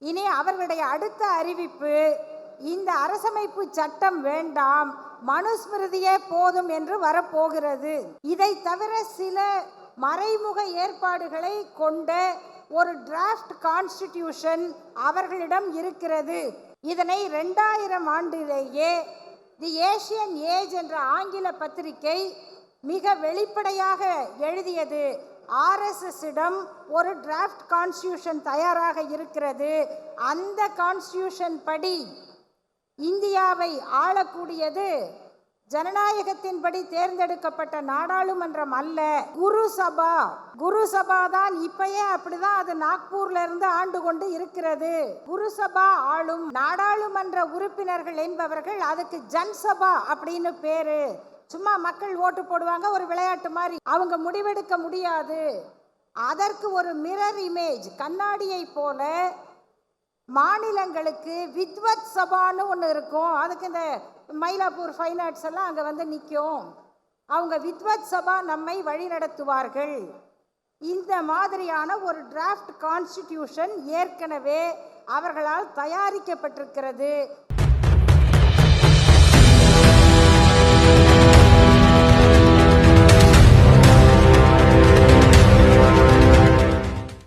இனி அவர்களுடைய அடுத்த அறிவிப்பு இந்த அரசமைப்பு சட்டம் வேண்டாம் மனுஸ்மிருதியே போதும் என்று வரப்போகிறது. இதை தவிர சில மறைமுக ஏற்பாடுகளை கொண்ட ஒரு டிராஃப்ட் கான்ஸ்டிடியூஷன் அவர்களிடம் இருக்கிறது. இதனை ரெண்டாயிரம் ஆண்டிலேயே தி ஏஷியன் ஏஜ் என்ற ஆங்கில பத்திரிகை மிக வெளிப்படையாக எழுதியது. ஆர்எஸ்எஸிடம் ஒரு டிராஃப்ட் கான்ஸ்டியூஷன் தயாராக இருக்கிறது. அந்த கான்ஸ்டியூஷன் படி இந்தியாவை ஆளக்கூடியது ஜனநாயகத்தின்படி தேர்ந்தெடுக்கப்பட்ட நாடாளுமன்றம் அல்ல. குரு சபா குரு சபா தான் இப்பயே அப்படிதான் அது நாக்பூர்ல இருந்து ஆண்டு கொண்டு இருக்கிறது. குரு சபா ஆளும் நாடாளுமன்ற உறுப்பினர்கள் என்பவர்கள் அதுக்கு ஜன்சபா அப்படின்னு பேரு. சும்மா மக்கள் ஓட்டு போடுவாங்க ஒரு விளையாட்டு மாதிரி. அவங்க முடிவெடுக்க முடியாது. அதற்கு ஒரு மிரர் இமேஜ் கண்ணாடியை போல மாநிலங்களுக்கு வித்வத் சபான்னு ஒன்று இருக்கும். அதுக்கு இந்த மயிலாப்பூர் ஃபைன் ஆர்ட்ஸ் எல்லாம் அங்கே வந்து நிற்கும் அவங்க வித்வத் சபா நம்மை வழிநடத்துவார்கள். இந்த மாதிரியான ஒரு டிராஃப்ட் கான்ஸ்டிடியூஷன் ஏற்கனவே அவர்களால் தயாரிக்கப்பட்டிருக்கிறது.